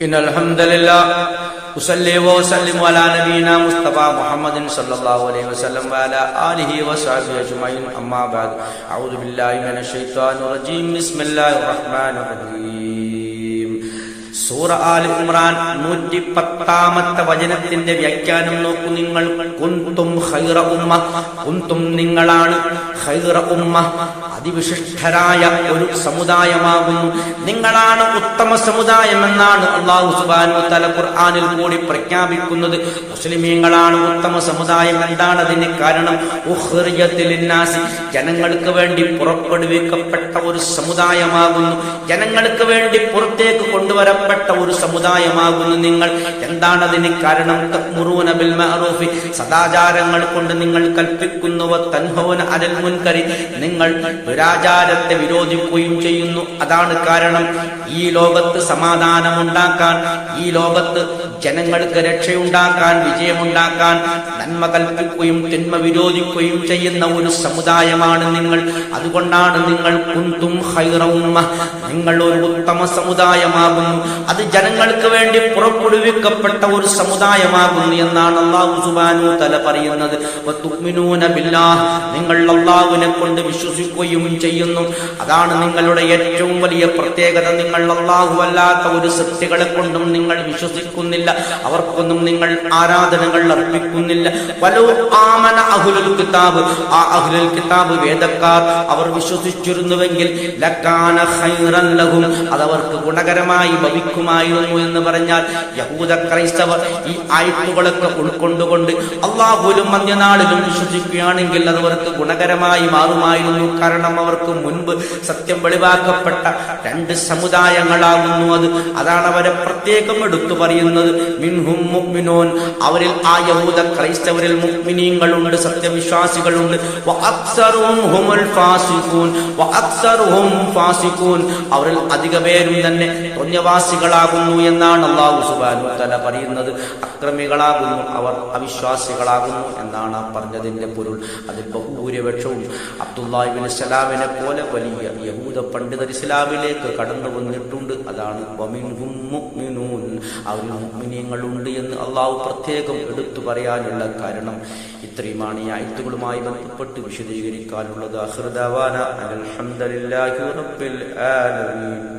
ان الحمد للہ وصلی و سلم علی نبینا مصطفی محمد صلی اللہ علیہ وسلم و علی آلہ و صحبہ جمعین اما بعد اعوذ باللہ من الشیطان الرجیم بسم اللہ الرحمن الرحیم സൂറ all Imran നൂറ്റി പത്താമത്തെ വചനത്തിന്റെ വ്യാഖ്യാനം നോക്കൂ നിങ്ങൾ. കുന്തും ഹൈറ ഉമ്മ കുന്തും നിങ്ങളാണ്. ഹൈറ ഉമ്മ അതിവിശിഷ്ടരായ ഒരു സമുദായമാകുന്നു. നിങ്ങളാണ് ഉത്തമ സമുദായം എന്നാണ് അള്ളാഹു സുബാനു തല ഖുർആാനിൽ കൂടി പ്രഖ്യാപിക്കുന്നത്. മുസ്ലിമീങ്ങളാണ് ഉത്തമ സമുദായം എന്താണ് അതിന് കാരണം? ജനങ്ങൾക്ക് വേണ്ടി പുറപ്പെടുവിക്കപ്പെട്ട ഒരു സമുദായമാകുന്നു. ജനങ്ങൾക്ക് വേണ്ടി പുറത്തേക്ക് കൊണ്ടുവരപ്പെട്ട ഒരു സമുദായമാകുന്നു നിങ്ങൾ. എന്താണ് അതിന് കാരണം? ബിൽ മഅറൂഫി സദാചാരങ്ങൾ കൊണ്ട് നിങ്ങൾ കൽപ്പിക്കുന്നുവ തൻഹോന അരൽ മുൻകരി. നിങ്ങൾ ദുരാചാരത്തെ വിരോധിക്കുകയും ചെയ്യുന്നു. അതാണ് കാരണം. ഈ ലോകത്ത് സമാധാനമുണ്ടാക്കാൻ ഈ ലോകത്ത് ജനങ്ങൾക്ക് രക്ഷയുണ്ടാക്കാൻ വിജയമുണ്ടാക്കാൻ നന്മ കൽപ്പിക്കുകയും തിന്മ വിരോധിക്കുകയും ചെയ്യുന്ന ഒരു സമുദായമാണ് നിങ്ങൾ. അതുകൊണ്ടാണ് നിങ്ങൾ കുന്തും ഹൈറവും നിങ്ങൾ ഒരു ഉത്തമ സമുദായമാകുന്നു. അത് ജനങ്ങൾക്ക് വേണ്ടി പുറപ്പെടുവിക്കപ്പെട്ട ഒരു സമുദായമാകുന്നു എന്നാണ് അള്ളാഹു സുബാനു തല പറയുന്നത്. നിങ്ങൾ അള്ളാഹുവിനെ കൊണ്ട് വിശ്വസിക്കുകയും ചെയ്യുന്നു. അതാണ് നിങ്ങളുടെ ഏറ്റവും വലിയ പ്രത്യേകത. നിങ്ങൾ അള്ളാഹു അല്ലാത്ത ഒരു സൃഷ്ടികളെ കൊണ്ടും നിങ്ങൾ വിശ്വസിക്കുന്നില്ല. അവർക്കൊന്നും നിങ്ങൾ ആരാധനകൾ അർപ്പിക്കുന്നില്ല. വലോ ആമന അഹുലുൽ കിതാബ്. ആ അഹുലുൽ കിതാബ് വേദക്കാർ അവർ വിശ്വസിച്ചിരുന്നുവെങ്കിൽ ലക്കാന അതവർക്ക് ഗുണകരമായി ഭവിക്കുമായിരുന്നു എന്ന് പറഞ്ഞാൽ യഹൂദ ക്രൈസ്തവർ ഈ ആയത്തുകളൊക്കെ ഉൾക്കൊണ്ടുകൊണ്ട് അള്ളാഹുലും അന്ത്യനാളിലും വിശ്വസിക്കുകയാണെങ്കിൽ അത് അവർക്ക് ഗുണകരമായി മാറുമായിരുന്നു. കാരണം അവർക്ക് മുൻപ് സത്യം വെളിവാക്കപ്പെട്ട രണ്ട് സമുദായങ്ങളാകുന്നു അത്. അതാണ് അവരെ പ്രത്യേകം എടുത്തു പറയുന്നത്. മിൻഹും മുഅ്മിനൂൻ. അവരിൽ ആ യഹൂദ ക്രൈസ്തവരിൽ മുഅ്മിനീങ്ങളുണ്ട് സത്യവിശ്വാസികളുണ്ട്. അവരിൽ അധിക പേരും തന്നെ പുണ്യവാസികളാകുന്നു എന്നാണ് അള്ളാഹു സുബാനു തല പറയുന്നത്. അക്രമികളാകുന്നു അവർ അവിശ്വാസികളാകുന്നു എന്നാണ് പറഞ്ഞതിന്റെ പൊരുൾ. അതിൽ ബഹുഭൂരിപക്ഷവും അബ്ദുല്ലാഹിബിൻ സലാമിനെ പോലെ വലിയ യഹൂദ പണ്ഡിതർ ഇസ്ലാമിലേക്ക് കടന്നു വന്നിട്ടുണ്ട്. അതാണ് അവരിൽ മുഗ്മിനിയങ്ങളുണ്ട് എന്ന് അള്ളാഹു പ്രത്യേകം എടുത്തു പറയാനുള്ള കാരണം ഇത്രയുമാണ് ഈ ആയത്തുകളുമായി ബന്ധപ്പെട്ട് വിശദീകരിക്കാനുള്ളത്. അഹൃദവാന അൽഹംദുലില്ലാഹി റബ്ബിൽ ആലമീൻ.